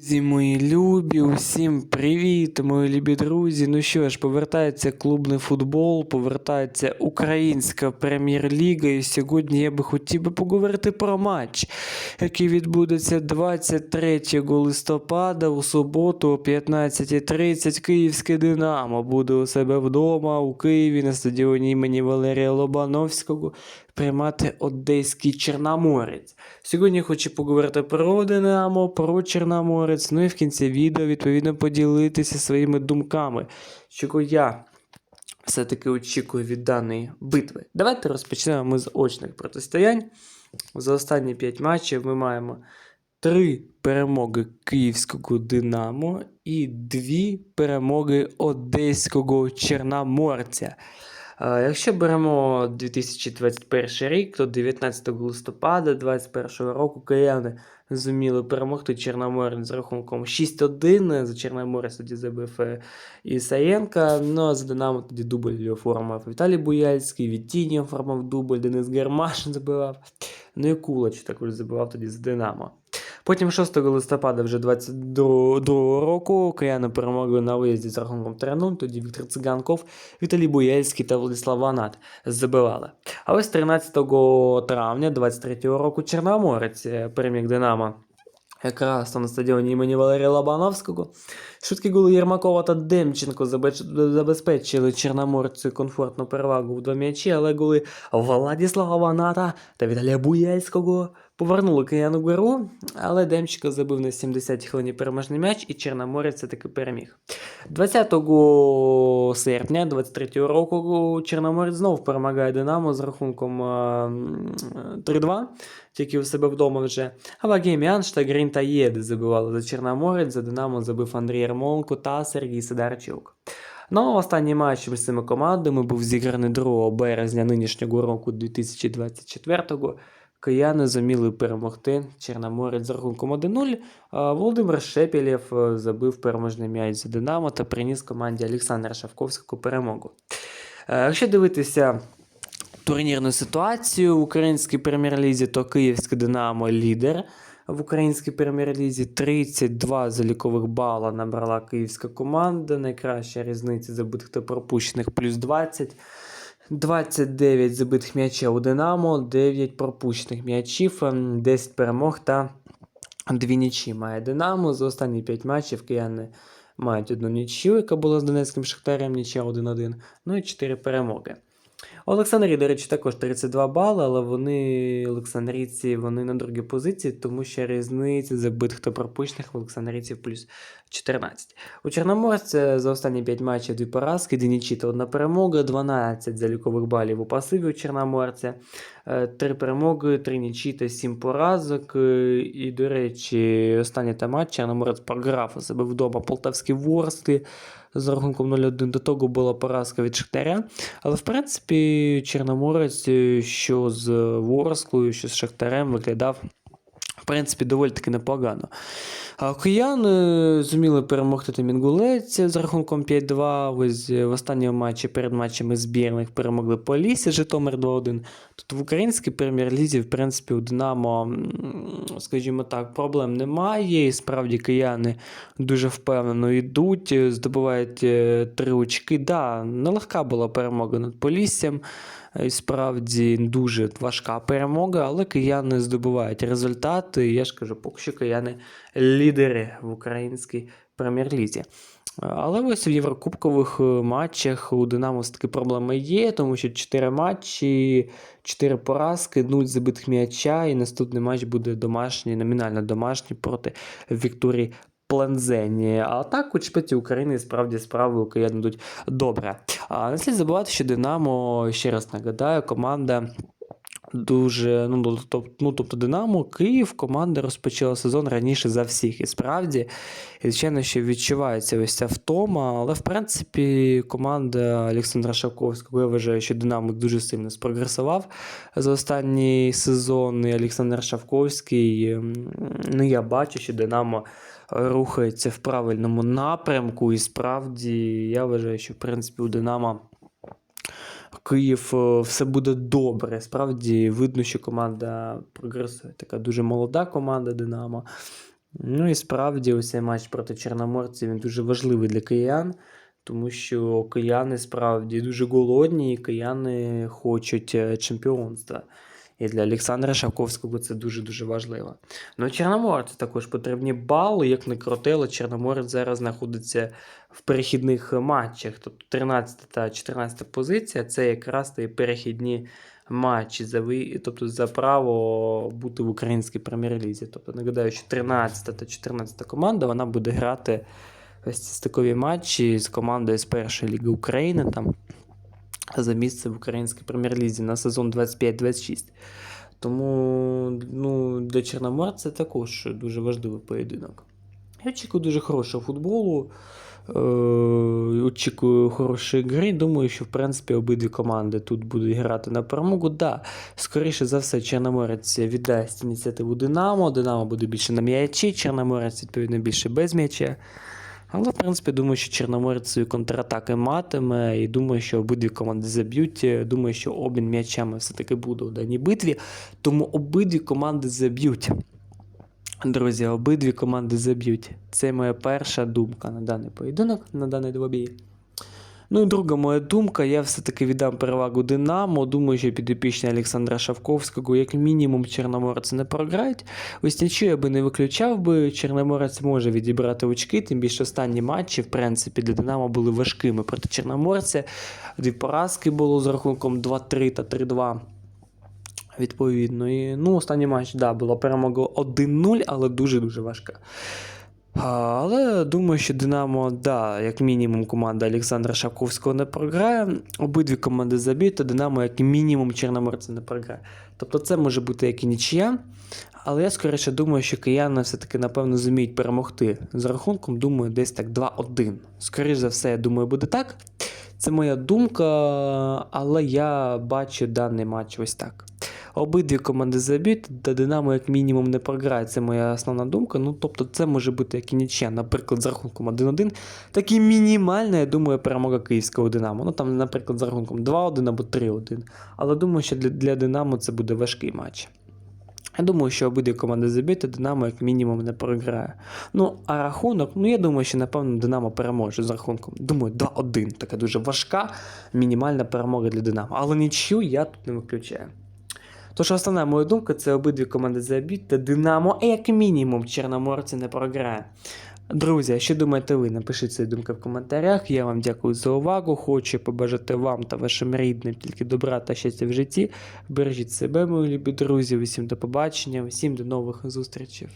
Друзі, мої любі, усім привіт, мої любі друзі. Ну що ж, повертається клубний футбол, повертається українська прем'єр-ліга. І сьогодні я би хотів би поговорити про матч, який відбудеться 23 листопада у суботу о 15.30. Київське Динамо буде у себе вдома у Києві на стадіоні імені Валерія Лобановського приймати Одеський Чорноморець. Сьогодні хочу поговорити про Динамо, про Чорноморець, ну і в кінці відео відповідно поділитися своїми думками, чого я все-таки очікую від даної битви. Давайте розпочнемо ми з очних протистоянь. За останні 5 матчів ми маємо 3 перемоги Київського Динамо і 2 перемоги Одеського Чорноморця. Е, Якщо беремо 2021 рік, то 19 листопада 2021 року кияни зуміли перемогти Чорноморець з рахунком 6-1. За Чорноморець тоді забив е, Ісаєнка. Ну а за Динамо тоді дубль оформив Віталій Буяльський, Вітіньо оформив дубль, Денис Гермаш забивав. Ну і Кулач також забивав тоді за Динамо. Потім 6 листопада вже 22 року кияни перемогли на виїзді з рахунком 3-0, тоді Віктор Циганков, Віталій Буяльський та Владислав Ванат забивали. А ось 13 травня 23 року Чорноморець е, переміг Динамо. Якраз там на стадіоні імені Валерія Лобановського. Швидкі голи Єрмакова та Демченко забезпечили Чорноморцю комфортну перевагу в два м'ячі, але голи Владислава Ваната та Віталія Буяльського повернули кияну гру, але Демченко забив на 70-й хвилині переможний м'яч, і Чорноморець все-таки переміг. 20 серпня 23 року Чорноморець знов перемагає Динамо з рахунком е, 3-2, тільки у себе вдома вже. А Вагіміан та Грін та Єди забивали за Чорноморець, за Динамо забив Андрій Ярмоленко та Сергій Сидорчук. Ну, останній матч між цими командами був зіграний 2 березня нинішнього року 2024-го. Кияни зуміли перемогти Чорноморець з рахунком 1-0. Володимир Шепілєв е, забив переможний м'яч за Динамо та приніс команді Олександра Шавковського перемогу. Е, Якщо дивитися турнірну ситуацію в українській прем'єр-лізі, то Київське Динамо лідер в українській прем'єр-лізі. 32 залікових бала набрала київська команда. Найкраща різниця забитих та пропущених плюс 20. 29 забитих м'ячів у Динамо, 9 пропущених м'ячів, ем, 10 перемог та 2 нічі має Динамо. За останні 5 матчів кияни мають одну нічю, яка була з Донецьким Шахтарем, нічя 1-1, ну і 4 перемоги. У Олександрії, до речі, також 32 бали, але вони, Олександрійці, вони на другій позиції, тому що різниця забитих та пропущених в Олександрійців плюс 14. У Чорноморця за останні 5 матчів 2 поразки, 2 нічі та 1 перемога, 12 залікових балів у пасиві у Чорноморця, 3 перемоги, 3 нічі та 7 поразок. Е, І, до речі, останній та матч Чорноморець програв у себе вдома Полтавські Ворсти з рахунком 0-1. До того була поразка від Шахтаря. Але в принципі, Чорноморець, е, що з Ворсклою, що з Шахтарем, виглядав. В принципі, доволі таки непогано. А кияни зуміли перемогти там Інгулець з рахунком 5-2. Ось е, в останньому матчі перед матчами збірних перемогли Полісся Житомир 2-1. Тут в українській прем'єр-лізі, в принципі, у Динамо, скажімо так, проблем немає. І справді кияни дуже впевнено йдуть, здобувають е, три очки. Да, нелегка була перемога над Поліссям. І справді дуже важка перемога, але кияни здобувають результати. Я ж кажу, поки що кияни лідери в українській прем'єр-лізі. Але ось в єврокубкових е, матчах у Динамо таки проблеми є, тому що 4 матчі, 4 поразки, 0 забитих м'яча, і наступний матч буде домашній, номінально домашній проти Вікторії Плензені. А так у чемпіонаті України справді справи України йдуть добре. А не слід забувати, що Динамо, ще раз нагадаю, команда. Дуже, ну, тобто, ну, тобто Динамо, Київ, команда розпочала сезон раніше за всіх. І справді, і, звичайно, що відчувається ось ця втома, але в принципі команда Олександра Шавковського, я вважаю, що Динамо дуже сильно спрогресував за останній сезон. Олександр Шавковський, ем, ну я бачу, що Динамо рухається в правильному напрямку, і справді я вважаю, що в принципі у Динамо. Київ е, все буде добре. Справді видно, що команда прогресує. Така дуже молода команда Динамо. Ну і справді, ось матч проти Чорноморців він дуже важливий для киян, тому що кияни справді дуже голодні, і кияни хочуть е, чемпіонства. І для Олександра Шавковського це дуже-дуже важливо. Ну, і Чорноморцю також потрібні бали, як не крутило, Чорноморець зараз знаходиться в перехідних матчах. Тобто 13 та 14 позиція це якраз ті перехідні матчі за тобто за право бути в українській прем'єр-лізі. Тобто нагадаю, що 13 та 14 команда вона буде грати ось ці стикові матчі з командою з першої ліги України там за місце в українській прем'єр-лізі на сезон 25-26. Тому ну, для Чорноморця також дуже важливий поєдинок. Я очікую дуже хорошого футболу. Е, очікую хорошої гри. Думаю, що в принципі обидві команди тут будуть грати на перемогу. Да, скоріше за все, Чорноморець віддасть ініціативу Динамо. Динамо буде більше на м'ячі, Чорноморець, відповідно, більше без м'яча. Але, в принципі, думаю, що Чорноморець свої контратаки матиме, і думаю, що обидві команди заб'ють. Думаю, що обмін м'ячами все-таки буде у даній битві. Тому обидві команди заб'ють. Друзі, обидві команди заб'ють. Це моя перша думка на даний поєдинок, на даний двобій. Ну і друга моя думка, я все-таки віддам перевагу Динамо. Думаю, що підопічні Олександра Шавковського, як мінімум, Чорноморець не програють. Ось нічого я би не виключав би. Чорноморець може відібрати очки, тим більше останні матчі, в принципі, для Динамо були важкими проти Чорноморця. Дві поразки було з рахунком 2-3 та 3-2. Відповідно, і ну, останній матч, да, була перемога 1-0, але дуже-дуже важка. Але думаю, що Динамо, да, як мінімум, команда Олександра Шавковського не програє. Обидві команди заб'ють, то Динамо, як мінімум, Чорноморця не програє. Тобто це може бути як і нічия. Але я скоріше думаю, що кияни все-таки, напевно, зуміють перемогти. За рахунком, думаю, десь так 2-1. Скоріше за все, я думаю, буде так. Це моя думка, але я бачу даний матч ось так. Обидві команди заб'ють, та Динамо як мінімум не програє. Це моя основна думка. Ну, тобто, це може бути як і нічия, наприклад, з рахунком 1-1. Так і мінімальна, я думаю, перемога київського Динамо. Ну там, наприклад, з рахунком 2-1 або 3-1. Але думаю, що для, для Динамо це буде важкий матч. Я думаю, що обидві команди заб'ють, Динамо як мінімум не програє. Ну, а рахунок, ну я думаю, що напевно Динамо переможе з рахунком. Думаю, 2-1. Така дуже важка, мінімальна перемога для Динамо. Але нічого я тут не виключаю. Тож основна моя думка це обидві команди заб'ють, та Динамо, як мінімум, Чорноморці не програє. Друзі, а що думаєте ви? Напишіть свої думки в коментарях. Я вам дякую за увагу. Хочу побажати вам та вашим рідним тільки добра та щастя в житті. Бережіть себе, мої любі друзі. Усім до побачення, усім до нових зустрічей.